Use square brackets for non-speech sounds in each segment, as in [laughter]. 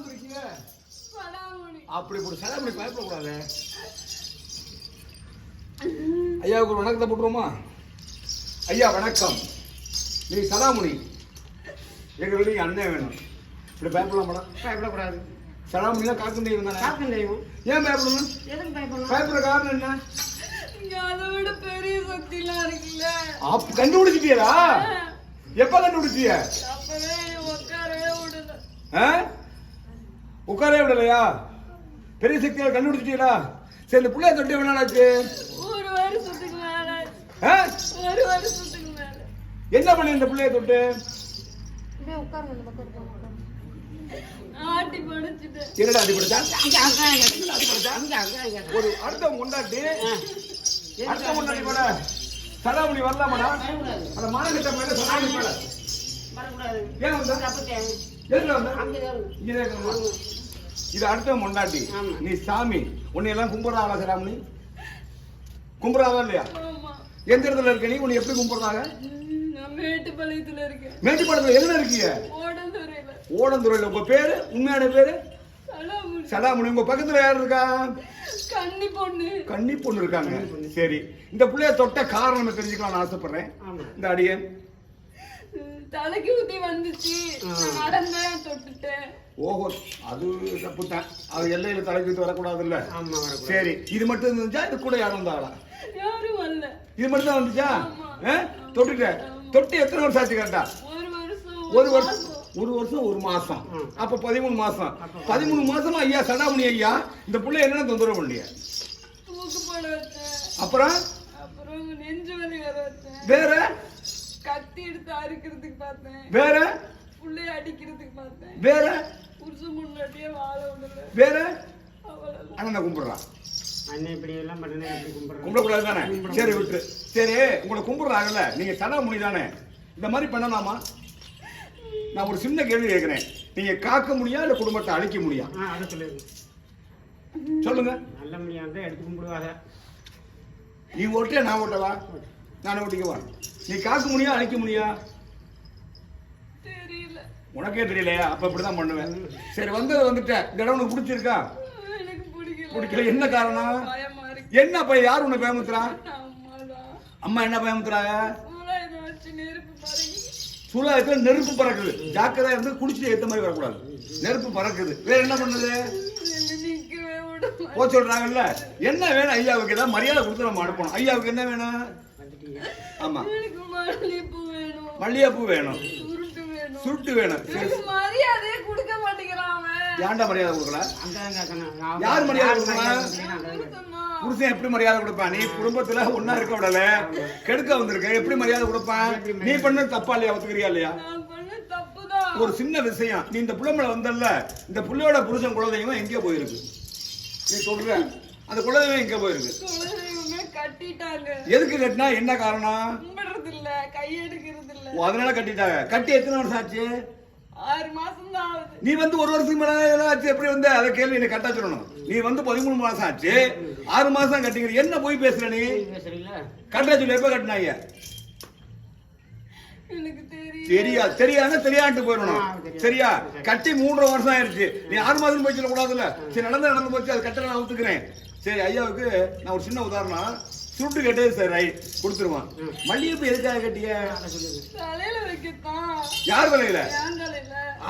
வந்திருக்கீங்க அப்படி இப்படி சடாமணி பயப்படக்கூடாது. ஐயாவுக்கு ஒரு வணக்கத்தை போட்டுருவோமா? ஐயா வணக்கம். நீ சடாமுனி எங்களுக்கு நீங்க அண்ணன் வேணும். இப்படி பயப்படலாம் மேடம் பயப்படக்கூடாது. சடாமுனியா காக்கும் தெய்வம் தானே? காக்கும் தெய்வம். ஏன் பயப்படணும்? எதுக்கு பயப்படணும்? பயப்படுற காரணம் என்ன? கண்டுபிடிச்சிட்டியடா? எப்ப கண்டுபிடிச்சிய அப்பவே உட்காரவே? உட்காரவே விடலையா? பெரிய சக்தியால் கண்டுபிடிச்சிட்டீங்களா? சரி இந்த பிள்ளைய தொட்டி எவ்வளவு நாளாச்சு என்ன பண்ணி இந்த பிள்ளைய தொட்டு? என்னடா அடிபடுச்சா அங்க அங்க அங்க. அங்க அங்க அங்க. ஒரு அடுத்த கொண்டாட்டி அடுத்த கொண்டாட்டி கூட சடாமணி வரலாமாடா? அந்த மாநகட்ட மேல சடாமணி மேல ஏன் வந்த? எதுல வந்த? இங்கே? இது அடுத்த கொண்டாட்டி ஆமா. நீ சாமி. உன்னை எல்லாம் கும்பிடுறாங்களா சடாமணி கும்பிடுறாங்களா இல்லையா எந்த இடத்துல இருக்க நீ? உன்னை எப்படி கும்பிடுறாங்க? மேட்டுப்பாளையத்துல இருக்கேன். எதுல இருக்கீங்க ஓடந்துறையில. ஓடந்துறையில. உங்க பேரு? உண்மையான பேரு? சடாமணி சடாமணி உங்க பக்கத்துல யார் இருக்கா? கன்னி பொண்ணு. கன்னி பொண்ணு இருக்காங்க. சரி. இந்த புள்ளைய தொட்ட காரணம் தெரிஞ்சுக்கலாம்னு ஆசைப்படுறேன். இந்த அடியன். தலைக்கு ஊத்தி வந்துச்சு. நடந்தேன் தொட்டுட்டேன். ஓஹோ அது தப்பு தான் அது எல்லையில தலைக்கு வரக்கூடாதுல்ல? ஆமா வரக்கூடாது. சரி இது மட்டும் இருந்துச்சா? இது கூட யாரும் வந்தாளா யாரும் வரல. இது மட்டும் தான் வந்துச்சா? ஆமா. ஆ? தொட்டுட்ட தொட்டு எத்தனை வருஷம் ஆச்சு கரெக்டா? ஒரு வருஷம் ஒரு வருஷம் ஒரு வருஷம் ஒரு மாசம். அப்ப பதிமூணு மாசம். பதிமூணு. மாசமா ஐயா சடாமணி ஐயா இந்த புள்ள என்னென்ன தொந்தரவு வச்சேன். அப்புறம்? அப்புறம் நெஞ்சு வலி வர வச்சேன். வேற? கத்தி எடுத்து அறுக்கிறதுக்கு பார்த்தேன். வேற? புள்ளைய அடிக்கிறதுக்கு பார்த்தேன். வேற? புருஷன் முன்னாடியே வாழ விடல. வேற? அண்ணன் கும்பிடுறான். அண்ணன் இப்படி எல்லாம் பண்ணனே எப்படி கும்பிடுறேன் கும்பிடக்கூடாது தானே? சரி விட்டு. சரி உங்களை கும்பிடுறாங்கல்ல. நீங்க சடாமுனி தானே? இந்த மாதிரி பண்ணலாமா? நான் ஒரு சின்ன கேள்வி கேட்கிறேன் நீங்க காக்க முடியா இல்ல குடும்பத்தை அழிக்க முடியா? சொல்லுங்க. சொல்லுங்க. நல்ல முடியா இருந்தா எடுத்து கும்பிடுவாங்க. நீ ஓட்டியா நான் ஓட்டவா? நான் ஓட்டிக்கவா நீ காக்க முடியா அழிக்க முடியா தெரியல. உனக்கே தெரியலையா? அப்ப இப்படிதான் பண்ணுவேன். சரி வந்தது வந்துட்டேன் இந்த இடம் உனக்கு பிடிச்சிருக்கா? பிடிக்கல. என்ன காரணம்? என்ன பையன்? யார் உன்னை பயமுத்துறா அம்மா என்ன பயமுத்துறாங்க சூழலத்துல நெருப்பு பறக்குது. ஜாக்கிரதா இருந்து குடிச்சிட்டு ஏத்த மாதிரி வரக்கூடாது. நெருப்பு பறக்குது. வேற என்ன பண்ணுது? நிக்கவே விட போ சொல்றாங்கல்ல. என்ன வேணும்? ஐயாவுக்கு ஏதாவது மரியாதை கொடுத்து நம்ம அனுப்பணும். ஐயாவுக்கு என்ன வேணும்? ஆமா. மல்லிகைப்பூ வேணும். சுருட்டு வேணும். மரியாதையே கொடுக்க மாட்டேங்கிறான் ஏன்டா மரியாதை கொடுக்கல? யார் மரியாதை கொடுக்கணும்? புருஷன் எப்படி மரியாதை கொடுப்பான் நீ குடும்பத்துல ஒன்னா இருக்க விடல. கெடுக்க வந்திருக்க. எப்படி மரியாதை கொடுப்பான் நீ பண்ண தப்பா இல்லையா? ஒத்துக்கிறியா இல்லையா? நான் பண்ண தப்புதான். ஒரு சின்ன விஷயம். நீ இந்த புள்ள மேல வந்தல்ல. இந்த புள்ளையோட புருஷன் குலதெய்வம் எங்கேயோ போயிருக்கு. நீ சொல்ற. அந்த குலதெய்வம் எங்க போயிருக்கு. கட்டிட்டாங்க. எதுக்கு கட்டினா? என்ன காரணம்? கும்பிடுறது இல்ல கையெடுக்கிறது இல்ல அதனால கட்டிட்டாங்க. கட்டி எத்தனை வருஷம் ஆச்சு? ஆறு மாசம் தான் ஆகுது. நீ வந்து ஒரு வருஷத்துக்கு மேல ஆச்சு. எப்படி வந்து? அதை கேள்வி நீ கட்டா சொல்லணும். நீ வந்து பதிமூணு மாசம் ஆச்சு. ஆறு மாசம் கட்டிக்கிற. என்ன போய் பேசுற நீ? கட்டா சொல்லி. எப்ப கட்டினாங்க? தெரியா? தெரியாதுன்னா தெரியாட்டு போயிடணும். தெரியாது. சரியா? கட்டி மூன்றரை வருஷம் ஆயிருச்சு. நீ ஆறு மாதம் போய் சொல்லக்கூடாதுல்ல. சரி நடந்து நடந்து போச்சு. அது கட்டணம் நான் ஒத்துக்கிறேன். சரி ஐயாவுக்கு நான் ஒரு சின்ன உதாரணம். சுருட்டு கட்டு சரி ரைட் கொடுத்துருவான். மல்லிகைப்பூ எதுக்காக கட்டிய? தலையில வைக்கத்தான். யார் தலையில?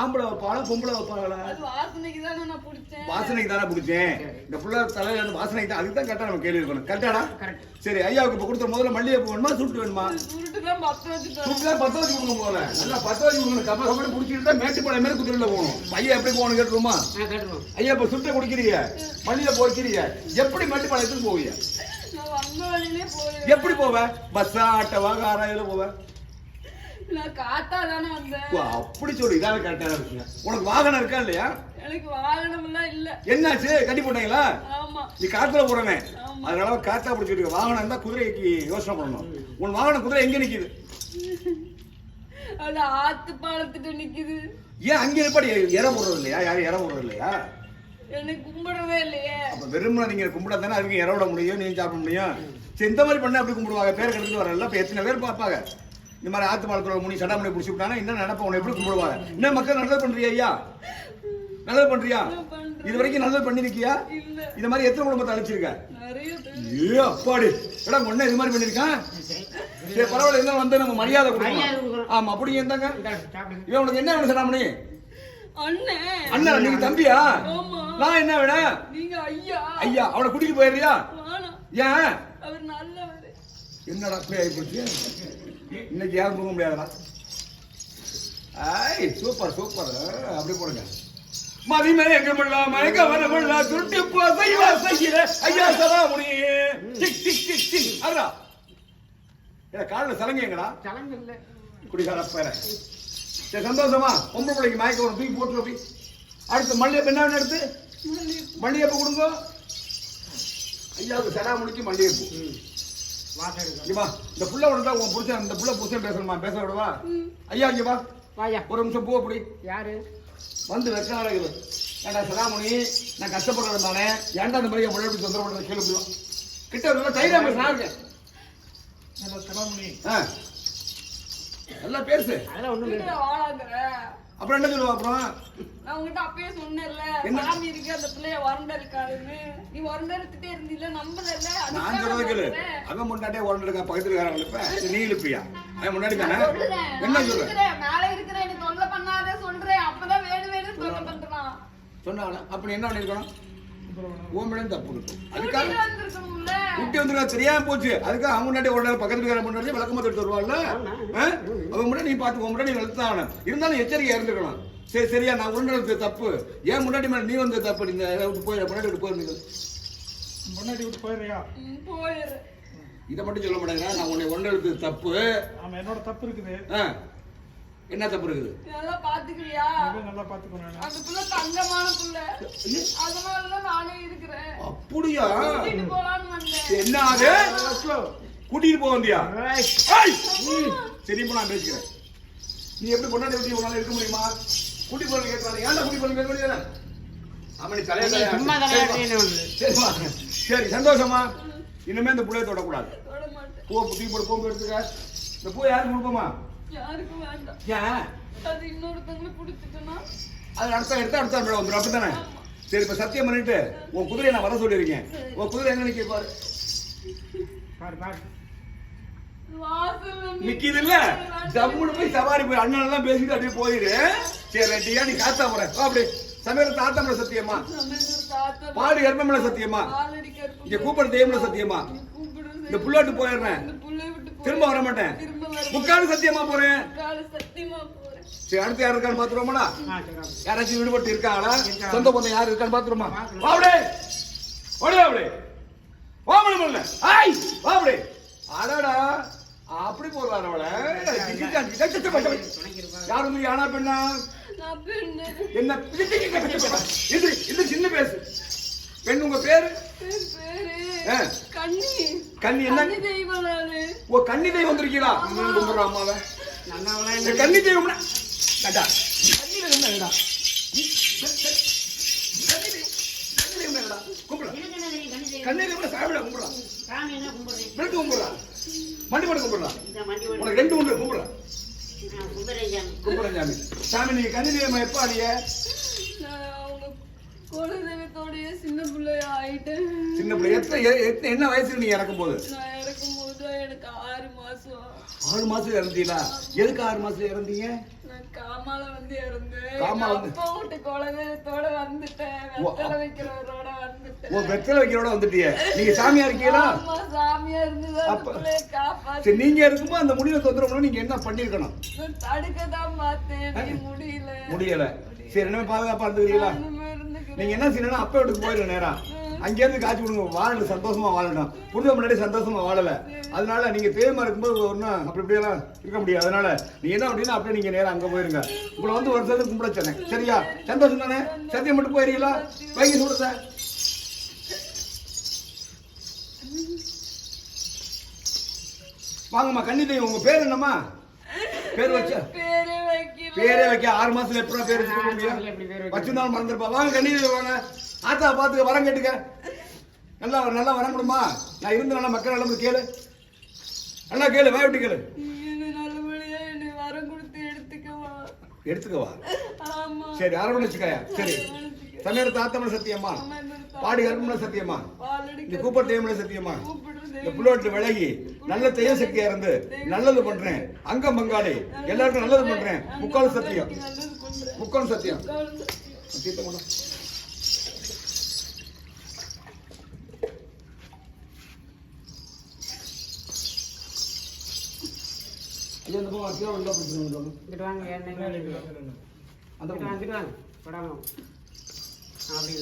ஆம்பளை வைப்பாளா பொம்பளை வைப்பாங்களா அது வாசனைக்கு தானே நான் பிடிச்சேன். வாசனைக்கு தானே பிடிச்சேன். இந்த புள்ள தலையில இருந்து வாசனைக்கு தான் அதுக்கு தான் கரெக்டா நம்ம கேள்வி இருக்கணும். கரெக்டாடா? கரெக்ட். சரி ஐயாவுக்கு இப்ப கொடுத்த முதல்ல மல்லிகைப்பூ வேணுமா சுருட்டு வேணுமா? சுருட்டு தான் பத்து வச்சு கொடுங்க போல நல்லா பத்து வச்சு கொடுங்க. கப்ப கப்படி குடிச்சிட்டு தான் மேட்டுப்பாளையம் மாதிரி குதிரையில போகணும். பையன் எப்படி போகணும் கேட்டுருமா ஐயா இப்ப சுட்ட குடிக்கிறீங்க. மல்லியில போய்க்கிறீங்க எப்படி மேட்டுப்பாளையத்துக்கு போவீங்க? எப்படி போவ? பஸ்ஸா ஆட்டோவா காரா இதுல போவ? அப்படி சொல்லு இதான கரெக்டா இருக்குங்க உனக்கு வாகனம் இருக்கா இல்லையா? எனக்கு வாகனம் இல்ல. என்னாச்சு? கட்டி போட்டீங்களா? நீ காத்துல போறனே. அதனால காத்தா பிடிச்சிட்டு வாகனம் இருந்தா குதிரைக்கு யோசனை பண்ணணும். உன் வாகனம் குதிரை எங்க நிக்குது? அது ஆத்து பாலத்துட்டு நிக்குது. ஏன் அங்க எப்படி இற போடுறது இல்லையா? யாரும் இற போடுறது இல்லையா? எனக்கு கும்பிடவே இல்லையே. அப்ப வெறுமனை நீங்க கும்பிட தானே அதுக்கு இற விட முடியும் நீங்க சாப்பிட முடியும். சரி இந்த மாதிரி பண்ண அப்படி கும்பிடுவாங்க? பேர் கெடுத்துட்டு வரல இப்ப எத்தனை பேர் பார்ப்பாங்க? இந்த மாதிரி ஆத்து பாலத்தோட முனி சடாமணி பிடிச்சி விட்டானா என்ன நினைப்பா உன்னை எப்படி கும்பிடுவாங்க? என்ன மக்கள் நல்லது பண்றியா ஐயா? நல்லது பண்றியா. இது வரைக்கும் நல்லது பண்ணிருக்கியா? இல்ல. இந்த மாதிரி எத்தனை குடும்பத்தை அழைச்சிருக்க? ஏ அப்பாடி. எடா ஒண்ணே இது மாதிரி பண்ணிருக்கான்? சரி பரவாயில்ல இருந்தாலும் வந்து நம்ம மரியாதை கொடுக்கணும். ஆமா அப்படி இருந்தாங்க இவன் உனக்கு என்ன வேணும் சடாமணி அண்ணன் அண்ணன் நீங்க தம்பியா? ஆமா. நான் என்ன வேணும் நீங்க ஐயா. ஐயா அவனை கூட்டிட்டு போயிடுறியா? ஏன்? அவர் நல்லவர். என்னடா போய் ஆகி போச்சு இன்னைக்கு யாரும் தூங்க முடியாதடா. ஐய் சூப்பர் சூப்பர். அப்படி போடுங்க. மதிமே எங்க முள்ளா மயக்க வர முள்ளா துருட்டி போ செய்வா செய்கிற ஐயா சதாமுனி. டிக் டிக் டிக் டிக் அதா ஏ காலில் சலங்க எங்கடா? சலங்கு இல்லை. குடிகார பேர. சரி சந்தோஷமா? பொம்பளை பிள்ளைக்கு மயக்க வரும் தூக்கி போட்டு அப்படி அடுத்து மல்லிகைப்பூ என்ன வேணும் அடுத்து மல்லிகைப்பூ கொடுங்க. ஐயாவுக்கு சடாமுனிக்கு மல்லிகைப்பூ. ம் வாசம் இருக்கு இங்க வா. இந்த புள்ள விடா உன் புருஷன் இந்த புள்ள புருஷன் பேசணுமா? பேச விடவா ஐயா இங்க வா. வாயா. ஒரு நிமிஷம் பூ அப்படி யாரு? வந்து வெக்க நடக்குது ஏண்டா சதாமணி நான் கஷ்டப்படுறேன் தானே ஏன்டா இந்த மாதிரி என் முன்னாடி தொந்தரவு பண்றது கேள்வி. கிட்ட நல்லா தைரியம் பேச நான் இருக்கேன் ஆ. நல்லா பேசு. அதெல்லாம் ஒண்ணும் இல்லை. அப்புறம் என்ன சொல்லுவா அப்புறம்? நான் உங்ககிட்ட அப்பயே சொன்னேன்ல? சாமி இருக்கு அந்த பிள்ளைய வறண்ட இருக்காதுன்னு நீ வறண்ட எடுத்துட்டே இருந்தீல நம்பல நான் சொல்றது கேளு. அவன் முன்னாடியே உடனே இருக்கா பக்கத்துல இருக்காரன் இழுப்ப நீ இழுப்பியா? அவன் முன்னாடி தானே? என்ன சொல்ற? மேல இருக்கிறேன் எனக்கு தொல்லை பண்ணாத சொல்றேன். அப்பதான் வேணும் வேணும் தொல்லை பண்றான். சொன்னாங்க அப்படி என்ன பண்ணிருக்கணும் ஓமிடம் தப்பு இருக்கும் அதுக்காக குட்டி வந்துருக்கா தெரியாம போச்சு? அதுக்காக அவங்க முன்னாடி உடனே பக்கத்துல இருக்கிற முன்னாடி விளக்கமா எடுத்து வருவாள்ல? அவன் முன்னாடி நீ பார்த்து உன் முன்னாடி நிறுத்த ஆகணும். இருந்தாலும் எச்சரிக்கையா இருந்துக்கணும். சரி சரியா நான் உருண்டது தப்பு. ஏன் முன்னாடி மேல நீ வந்து தப்பு? நீங்க விட்டு போயிட முன்னாடி விட்டு போயிருந்தீங்க முன்னாடி விட்டு போயிடுறியா? போயிரு. இதை மட்டும் சொல்ல மாட்டேங்க நான் உன்னை ஒன்றெடுத்து தப்பு. ஆமா என்னோட தப்பு இருக்குது. ஆ. என்ன தப்பு இருக்குது? நல்லா பாத்துக்கிறியா? நல்லா பாத்துக்கோ நானு? அந்த புள்ள தங்கமான புள்ள. அதனாலதான் நானே இருக்கிறேன். அப்படியா? கூட்டிட்டு போலான்னு வந்தேன். என்ன ஆகு கூட்டிட்டு போக வந்தியா! சரி இப்போ நான் பேசிக்கிறேன். நீ எப்படி கொண்டாடி விட்டு உன்னால இருக்க முடியுமா? கூட்டி போறது கேட்கறாங்க ஏன்டா கூட்டி போறது கேட்க முடியாது ஆமா நீ தலையா நீ சும்மா. சரிம்மா சரி சந்தோஷமா? இனிமே இந்த புள்ளைய தொடக்கூடாது. தொட மாட்டேன் பூ தூக்கி போட்டு பூ எடுத்துக்க. இந்த பூ யாருக்கு கொடுப்போமா? யாருக்கும் வேண்டாம். ஏன்? அது இன்னொருத்தவங்களை பிடிச்சிட்டேன்னா அது அடுத்த எடுத்து அடுத்த மேடம் வந்துடும் அப்படித்தானே சரி இப்ப சத்தியம் பண்ணிட்டு உன் குதிரையை நான் வர சொல்லியிருக்கேன் உன் குதிரை எங்க நிக்க பாரு. பாரு நிக்கிது. இல்ல ஜம்முன்னு போய் சவாரி போய் அண்ணன் எல்லாம் பேசிட்டு அப்படியே போயிரு. சரி ரெட்டியா நீ காத்தா போற? அப்படி சமையல தாத்தா மேல சத்தியமா? பாடு மேல சத்தியமா? இங்க கூப்பிட தெய்வம்ல சத்தியமா? இந்த புள்ளாட்டு போயிடுறேன். திரும்ப வர மாட்டேன். முக்காடு சத்தியமா போறேன். சரி அடுத்து யார் இருக்கான்னு பாத்துருவோமாடா. யாராச்சும் விடுபட்டு இருக்காங்களா? இருக்காங்க. சொந்த பந்தம் யாரு இருக்கான்னு பாத்துருமா வாபடே ஓடி வாபடே வாமல ஐய் வாபடே அடடா. அப்படி போறாரு அவள. துணைக்கு இருப்பா. யாரு நீ ஆனா பெண்ணா? பெண்ணு. என்ன இது இது சின்ன பேசு பெண் உங்க பேரு? பேர் பேரு? ஆ. கண்ணி. கண்ணி என்ன? கண்ணி ஓ கன்னி தெய்வம் வந்திருக்கீங்களா? கும்பிடுற அம்மாவை. கன்னி தெய்வம்னா கண்டா கன்னி தெய்வம் என்னடா? கண்ணு தெய்வம்? சாப்பிட கும்பிடா சாமி என்ன கும்பிடுறேன்? விளக்கு கும்பிடா மண்டி மண்டி கும்பிடா இந்த மண்டி ஓடு. உனக்கு ரெண்டு உண்டு கும்பிடா ஆ, கும்பிடுறேன் சாமி. கும்பிடா சாமி. சாமி நீங்க கன்னி தெய்வம் எப்ப ஆடிய பிள்ளைய ஆயிட்டேன் சின்ன பிள்ளை எத்தனை எ- எத்தனை- என்ன வயசுல நீங்க இறக்கும் போது இறக்கும் போது எனக்கு ஆறு மாசம். ஆறு மாசம் இறந்தீங்களா எதுக்கு ஆறு மாசம் இறந்தீங்க? காமால வந்து இறந்தேன். அப்பா வீட்டு வந்துட்டேன். வெத்தலை வைக்கிறவரோட வந்துட்டேன். ஓ வெத்தலை வைக்கிறோட வந்துட்டிய. நீங்க சாமியா இருக்கீங்களா? சாமியா அப்ப- காப்பாத்து சரி நீங்க இருக்கும்போது அந்த முடிவை தொந்தரவு நீங்க என்ன பண்ணிருக்கணும் தடுக்க தான் பார்த்தேன். நீ முடியல. முடியல. சரி என்ன பாதுகாப்பா இருந்துக்கிறீங்களா? நீங்க என்ன செய்யணும் அப்பா வீட்டுக்கு போயிடும் நேரா. அங்கேருந்து காய்ச்சி காட்சி கொடுங்க. வாழணும் சந்தோஷமா வாழணும் புரிஞ்ச முன்னாடி சந்தோஷமா வாழல. அதனால நீங்க தேமா இருக்கும்போது ஒன்றும் அப்படி இப்படியெல்லாம் இருக்க முடியாது. அதனால நீங்கள் என்ன அப்படின்னா அப்படியே நீங்க நேரம் அங்க போயிருங்க. உங்களை வந்து ஒரு சேர்த்து கும்பிட சொன்னேன் சரியா? சந்தோஷம் தானே? சத்தியம் மட்டும் போயிருக்கீங்களா? வைக்க சொல்லுங்க வாங்கம்மா கண்ணி தெய்வம். உங்க பேர் என்னம்மா? பேர் வச்ச பேரே வைக்க ஆறு மாசத்துல எப்படி பேர் வச்சுக்க முடியும்? வச்சிருந்தாலும் மறந்துருப்பா. வாங்க கண்ணி வாங்க. ஆத்தா பார்த்து வரம் கேட்டுக்க. நல்லா நல்லா வரம் கொடுமா. நான் இருந்து நல்லா மக்கள் நல்லா கேளு. நல்லா கேளு வாய் விட்டு கேளு. எடுத்துக்கவா? எடுத்துக்கவா? ஆமா. சரி அரவணைச்சுக்காயா? சரி. சமையல் தாத்தமன சத்தியம்மா பாடி கருமன சத்தியம்மா இந்த கூப்பர் தேமன சத்தியம்மா இந்த புல்லோட்டு விலகி நல்ல தெய்வ சக்தியா இருந்து நல்லது பண்றேன். அங்கம் பங்காளி. எல்லாருக்கும் நல்லது பண்றேன். முக்கால் சத்தியம். முக்கால் சத்தியம். இது அந்த பக்கம் அப்படி.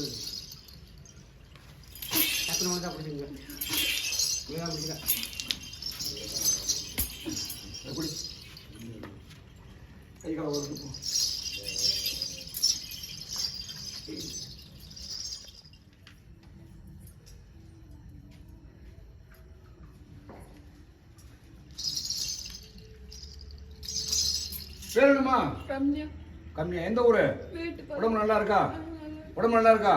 டக்குனு மட்டும் பிடிச்சிங்க இதான் பிடிச்சிக்க அது குடி. கை கால ஒரு நிமிஷம். பேர் என்னம்மா ரம்யா கம்மியா எந்த ஊரு. உடம்பு நல்லா இருக்கா உடம்பு நல்லா இருக்கா?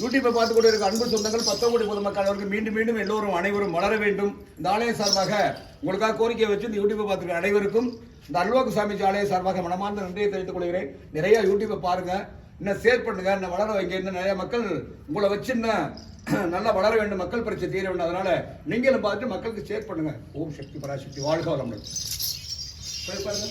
யூடியூப்பை பார்த்து கொண்டு இருக்க அன்பு சொந்தங்கள் பத்தாம் கோடி பொதுமக்கள் அவருக்கு மீண்டும் மீண்டும் எல்லோரும் அனைவரும் வளர வேண்டும். இந்த ஆலய சார்பாக உங்களுக்காக கோரிக்கை வச்சு இந்த யூடியூப்பை பார்த்துருக்க அனைவருக்கும் இந்த அல்வாக்கு சாமி ஆலய சார்பாக மனமார்ந்த நன்றியை தெரிவித்துக் கொள்கிறேன். நிறைய யூடியூப்பை பாருங்க. இன்னும் ஷேர் பண்ணுங்க இன்னும் வளர வைங்க இன்னும் நிறைய மக்கள் உங்களை வச்சு இன்னும் [clears throat] நல்லா வளர வேண்டும் மக்கள் பிரச்சனை தீர வேண்டும். அதனால நீங்களும் பார்த்துட்டு மக்களுக்கு ஷேர் பண்ணுங்க. ஓம் சக்தி பராசக்தி வாழ்க வளமுடன். போய் பாருங்க